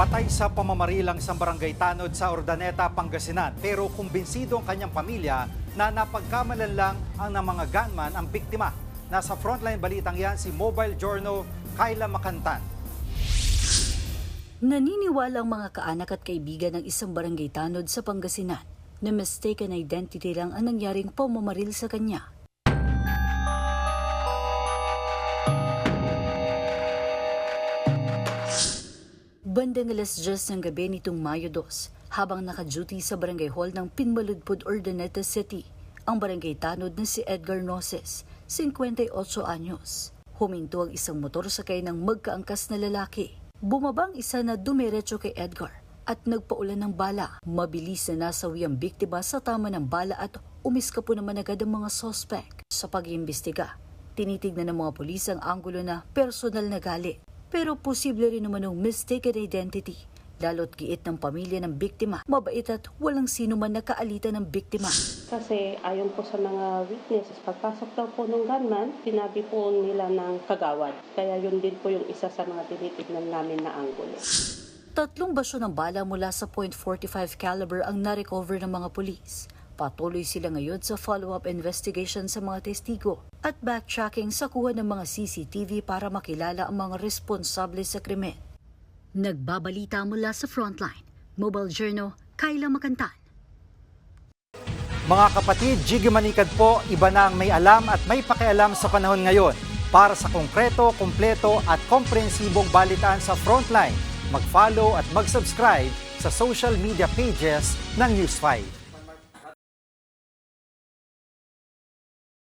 Patay sa pamamarilang sa barangay Tanod sa Ordaneta, Pangasinan. Pero kumbinsido ang kanyang pamilya na napagkamalan lang ang ng mga gunman ang biktima. Nasa frontline balitang yan si Mobile Journal Kyla Makantan. Naniniwala ang mga kaanak at kaibigan ng isang barangay tanod sa Pangasinan na mistaken identity lang ang nangyaring pamamaril sa kanya. Bandang alas 10 ng gabi nitong Mayo 2, habang naka-duty sa barangay hall ng Pinmaludpud, Ordaneta City, ang barangay tanod na si Edgar Noses, 58 anyos. Huminto ang isang motor sakay ng magkaangkas na lalaki. Bumabang isa na dumiretso kay Edgar at nagpaulan ng bala. Mabilis na nasawi ang biktima sa tama ng bala at umiska po naman agad ang mga sospek. Sa pag-iimbestiga, tinitignan ng mga pulis ang anggulo na personal na gali. Pero posible rin naman ng mistaken identity. Lalo't giit ng pamilya ng biktima, mabait at walang sino man nakaalitan ng biktima. Kasi ayon po sa mga witnesses, pagpasok daw po ng gunman, sinabi po nila ng kagawad. Kaya yun din po yung isa sa mga tinitignan namin na anggulo. Tatlong basyo ng bala mula sa .45 caliber ang narecover ng mga pulis. Patuloy sila ngayon sa follow-up investigation sa mga testigo at backtracking sa kuha ng mga CCTV para makilala ang mga responsable sa krimen. Nagbabalita mula sa Frontline, Mobile Journal, Kyla Makantan. Mga kapatid, Jiggy Manikad po, iba na ang may alam at may pakialam sa panahon ngayon. Para sa konkreto, kumpleto at komprehensibong balitaan sa Frontline, mag-follow at mag-subscribe sa social media pages ng News 5.